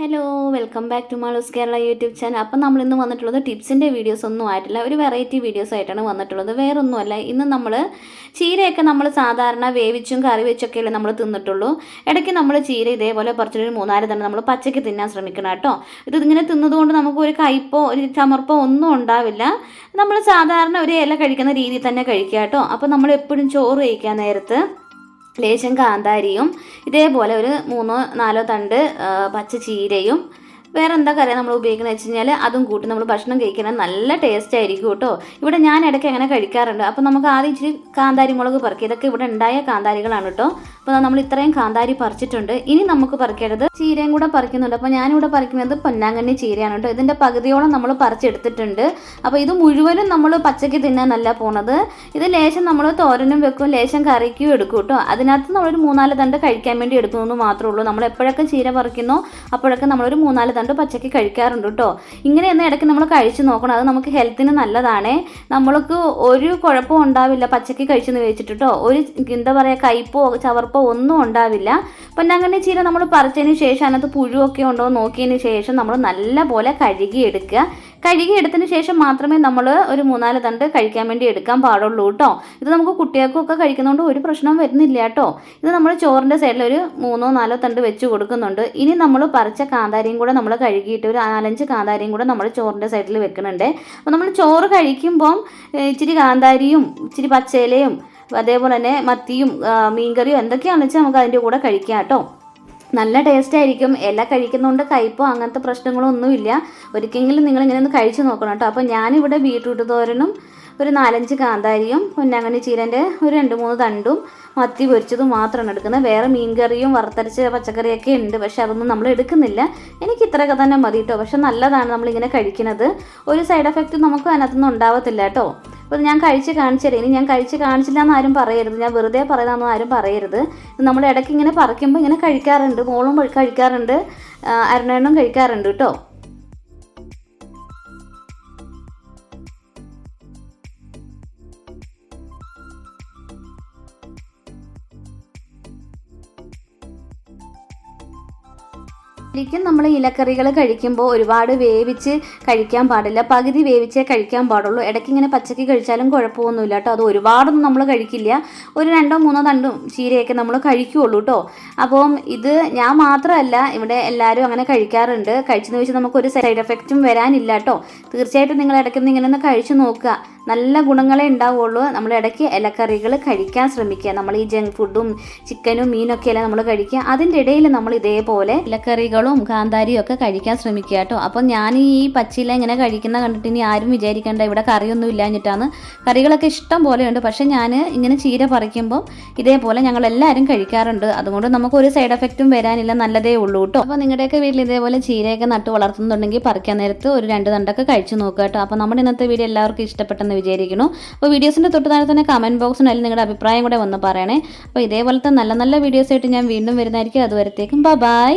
Hello welcome back to Malu's Kerala YouTube channel അപ്പം നമ്മൾ ഇന്ന് വന്നിട്ടുള്ളത് ടിപ്സിന്റെ വീഡിയോസ് ഒന്നും ആയിട്ടില്ല. ഒരു വെറൈറ്റി വീഡിയോസ് ആയിട്ടാണ് വന്നിട്ടുള്ളത്. വേറൊന്നുമല്ല ഇന്ന് നമ്മൾ ചീരയൊക്കെ നമ്മൾ സാധാരണ വേവിച്ചും കറി വെച്ചൊക്കെയല്ലേ നമ്മൾ തിന്നിട്ടുള്ളൂ. ഇടയ്ക്ക് നമ്മൾ ചീര ഇതേപോലെ പറിച്ചൊരു മൂന്നാൽ തന്നെ നമ്മൾ പച്ചയ്ക്ക് തിന്നാൻ ശ്രമിക്കണം കേട്ടോ. ഇത് ഇങ്ങനെ തിന്നതുകൊണ്ട് നമുക്ക് ഒരു കയ്പോ ഒരു ചമർപ്പോ ഒന്നും ഉണ്ടാവില്ല. നമ്മൾ സാധാരണ ഒരു ഇല കഴിക്കുന്ന രീതിയിൽ തന്നെ കഴിക്കുക കേട്ടോ. അപ്പോൾ നമ്മൾ എപ്പോഴും ചോറ് കഴിക്കാൻ നേരത്ത് ലേശം കാന്താരിയും ഇതേപോലെ ഒരു മൂന്നോ നാലോ തണ്ട് പച്ച ചീരയും വേറെ എന്താ കറിയാണ് നമ്മൾ ഉപയോഗിക്കുന്നത് വെച്ച് കഴിഞ്ഞാൽ അതും കൂട്ടി നമ്മൾ ഭക്ഷണം കഴിക്കണം നല്ല ടേസ്റ്റ് ആയിരിക്കും കേട്ടോ. ഇവിടെ ഞാൻ ഇടയ്ക്ക് അങ്ങനെ കഴിക്കാറുണ്ട്. അപ്പോൾ നമുക്ക് ആദ്യം ഇച്ചിരി കാന്താരി മുളക് പറക്കി ഇതൊക്കെ ഇവിടെ ഉണ്ടായ കാന്താരികളാണ് കേട്ടോ. അപ്പോൾ നമ്മൾ ഇത്രയും കാന്താരി പറിച്ചിട്ടുണ്ട്. ഇനി നമുക്ക് പറിക്കേണ്ടത് ചീരയും കൂടെ പറിക്കുന്നുണ്ട്. അപ്പോൾ ഞാനിവിടെ പറിക്കുന്നത് പൊന്നാങ്കണ്ണി ചീരയാണ് കേട്ടോ. ഇതിന്റെ പകുതിയോളം നമ്മൾ പറിച്ചെടുത്തിട്ടുണ്ട്. അപ്പോൾ ഇത് മുഴുവനും നമ്മൾ പച്ചയ്ക്ക് തിന്നാനല്ല പോണത്. ഇത് ലേശം നമ്മൾ തോരനും വെക്കും ലേശം കറിക്കും എടുക്കും കേട്ടോ. അതിനകത്ത് നമ്മളൊരു മൂന്നാൽ തണ്ട് കഴിക്കാൻ വേണ്ടി എടുക്കുന്നു മാത്രമേ ഉള്ളൂ. നമ്മൾ എപ്പോഴൊക്കെ ചീര പറിക്കുന്നോ അപ്പോഴൊക്കെ നമ്മളൊരു മൂന്നാൽ തണ്ട് പച്ചക്ക് കഴിക്കാറുണ്ട് കേട്ടോ. ഇങ്ങനെയൊന്നും ഇടയ്ക്ക് നമ്മൾ കഴിച്ച് നോക്കണം. അത് നമുക്ക് ഹെൽത്തിന് നല്ലതാണ്. നമ്മൾക്ക് ഒരു കുഴപ്പവും ഉണ്ടാവില്ല പച്ചക്ക് കഴിച്ചെന്ന് വെച്ചിട്ട് കേട്ടോ. ഒരു എന്താ പറയുക കയ്പോ ചവർപ്പോ ഒന്നും ഉണ്ടാവില്ല. പൊന്നാങ്കണ്ണി ചീര നമ്മൾ പറിച്ചതിന് ശേഷം അതിനകത്ത് പുഴുവൊക്കെ ഉണ്ടോ നോക്കിയതിന് ശേഷം നമ്മൾ നല്ല പോലെ കഴുകിയെടുക്കുക. കഴുകിയെടുത്തതിന് ശേഷം മാത്രമേ നമ്മൾ ഒരു മൂന്നാൽ തണ്ട് കഴിക്കാൻ വേണ്ടി എടുക്കാൻ പാടുള്ളൂ കേട്ടോ ഇത് നമുക്ക് കുട്ടികൾക്കൊക്കെ കഴിക്കുന്നതുകൊണ്ട് ഒരു പ്രശ്നവും വരുന്നില്ല കേട്ടോ ഇത് നമ്മൾ ചോറിന്റെ സൈഡിൽ ഒരു മൂന്നോ നാലോ തണ്ട് വെച്ച് കൊടുക്കുന്നുണ്ട്. ഇനി നമ്മൾ പറിച്ച കാന്താരിയും കൂടെ നമ്മൾ കഴുകിയിട്ട് ഒരു നാലഞ്ച് കാന്താരിയും കൂടെ നമ്മൾ ചോറിന്റെ സൈഡിൽ വെക്കുന്നുണ്ട് അപ്പോൾ നമ്മൾ ചോറ് കഴിക്കുമ്പം ഇച്ചിരി കാന്താരിയും ഇച്ചിരി പച്ചയിലയും അതേപോലെ തന്നെ മത്തിയും മീൻകറിയും എന്തൊക്കെയാണെന്ന് വെച്ചാൽ നമുക്ക് അതിന്റെ കൂടെ കഴിക്കാം കേട്ടോ നല്ല ടേസ്റ്റ് ആയിരിക്കും. ഇല കഴിക്കുന്നതുകൊണ്ട് കയ്പോ അങ്ങനത്തെ പ്രശ്നങ്ങളോ ഒന്നുമില്ല ഒരിക്കലെങ്കിലും നിങ്ങൾ ഇങ്ങനെ ഒന്ന് കഴിച്ചു നോക്കണം കേട്ടോ. അപ്പോൾ ഞാനിവിടെ ബീട്രൂട്ട് തോരനും ഒരു നാലഞ്ച് കാന്താരിയും പൊന്നാങ്കണ്ണി ചീരന്റെ ഒരു രണ്ട് മൂന്ന് തണ്ടും മത്തി പൊരിച്ചതും മാത്രമാണ് എടുക്കുന്നത്. വേറെ മീൻകറിയും വറുത്തരച്ച പച്ചക്കറിയൊക്കെ ഉണ്ട്. പക്ഷെ അതൊന്നും നമ്മൾ എടുക്കുന്നില്ല. എനിക്ക് ഇത്രയൊക്കെ തന്നെ മതി കേട്ടോ. പക്ഷെ നല്ലതാണ് നമ്മളിങ്ങനെ കഴിക്കുന്നത് ഒരു സൈഡ് എഫക്റ്റ് നമുക്ക് അതിനകത്തൊന്നും ഉണ്ടാവത്തില്ല കേട്ടോ. അപ്പോൾ ഞാൻ കഴിച്ച് കാണിച്ചു ഇനി ഞാൻ കഴിച്ച് കാണിച്ചില്ല എന്ന് ആരും പറയരുത്. ഞാൻ വെറുതെ പറയുന്നതെന്ന് ആരും പറയരുത്. നമ്മൾ ഇടയ്ക്ക് ഇങ്ങനെ പറിക്കുമ്പോൾ ഇങ്ങനെ കഴിക്കാറുണ്ട്. മോളും കഴിക്കാറുണ്ട്. അരുണേണ്ണും കഴിക്കാറുണ്ട് കേട്ടോ. ശരിക്കും നമ്മൾ ഇലക്കറികൾ കഴിക്കുമ്പോൾ ഒരുപാട് വേവിച്ച് കഴിക്കാൻ പാടില്ല. പകുതി വേവിച്ചേ കഴിക്കാൻ പാടുള്ളൂ. ഇടയ്ക്ക് ഇങ്ങനെ പച്ചക്ക് കഴിച്ചാലും കുഴപ്പമൊന്നുമില്ല കേട്ടോ. അത് ഒരുപാടൊന്നും നമ്മൾ കഴിക്കില്ല. ഒരു രണ്ടോ മൂന്നോ തണ്ടും ചീരയൊക്കെ നമ്മൾ കഴിക്കുകയുള്ളൂ കേട്ടോ. അപ്പം ഇത് ഞാൻ മാത്രമല്ല ഇവിടെ എല്ലാവരും അങ്ങനെ കഴിക്കാറുണ്ട്. കഴിച്ചെന്ന് വെച്ചാൽ നമുക്കൊരു സൈഡ് എഫക്റ്റും വരാനില്ല കേട്ടോ. തീർച്ചയായിട്ടും നിങ്ങൾ ഇടയ്ക്കൊന്ന് ഇങ്ങനെ ഒന്ന് കഴിച്ചു നോക്കുക. നല്ല ഗുണങ്ങളെ ഉണ്ടാവുള്ളൂ നമ്മൾ ഇടയ്ക്ക് ഇലക്കറികൾ കഴിക്കാൻ ശ്രമിക്കുക. നമ്മൾ ഈ ജങ്ക് ഫുഡും ചിക്കനും മീനൊക്കെയല്ല നമ്മൾ കഴിക്കുക. അതിന്റെ ഇടയിൽ നമ്മൾ ഇതേപോലെ പച്ചിലകളും കാന്താരിയും ഒക്കെ കഴിക്കാൻ ശ്രമിക്കുക കേട്ടോ. അപ്പോൾ ഞാൻ ഈ പച്ചില ഇങ്ങനെ കഴിക്കുന്ന കണ്ടിട്ട് ഇനി ആരും വിചാരിക്കേണ്ട ഇവിടെ കറിയൊന്നും ഇല്ലാഞ്ഞിട്ടാണ്. കറികളൊക്കെ ഇഷ്ടം പോലെയുണ്ട് പക്ഷേ ഞാൻ ഇങ്ങനെ ചീര പറിക്കുമ്പോൾ ഇതേപോലെ ഞങ്ങളെല്ലാവരും കഴിക്കാറുണ്ട്. അതുകൊണ്ട് നമുക്ക് ഒരു സൈഡ് എഫക്റ്റും വരാനില്ല നല്ലതേ ഉള്ളൂ കേട്ടോ. അപ്പോൾ നിങ്ങളുടെയൊക്കെ വീട്ടിൽ ഇതേപോലെ ചീരയൊക്കെ നട്ട് വളർത്തുന്നുണ്ടെങ്കിൽ പറിക്കാൻ നേരത്ത് ഒരു രണ്ട് തണ്ടൊക്കെ കഴിച്ചു നോക്കുക കേട്ടോ. അപ്പോൾ നമ്മുടെ ഇന്നത്തെ വീഡിയോ എല്ലാവർക്കും ഇഷ്ടപ്പെട്ടെന്ന് വിചാരിക്കുന്നു. അപ്പോൾ വീഡിയോസിന്റെ തൊട്ട് താഴെ തന്നെ കമന്റ് ബോക്സിൽ നിങ്ങളുടെ അഭിപ്രായം കൂടെ ഒന്ന് പറയണേ. അപ്പോൾ ഇതേപോലത്തെ നല്ല നല്ല വീഡിയോസായിട്ട് ഞാൻ വീണ്ടും വരുന്നതായിരിക്കും. അതുവരത്തേക്കും ബൈ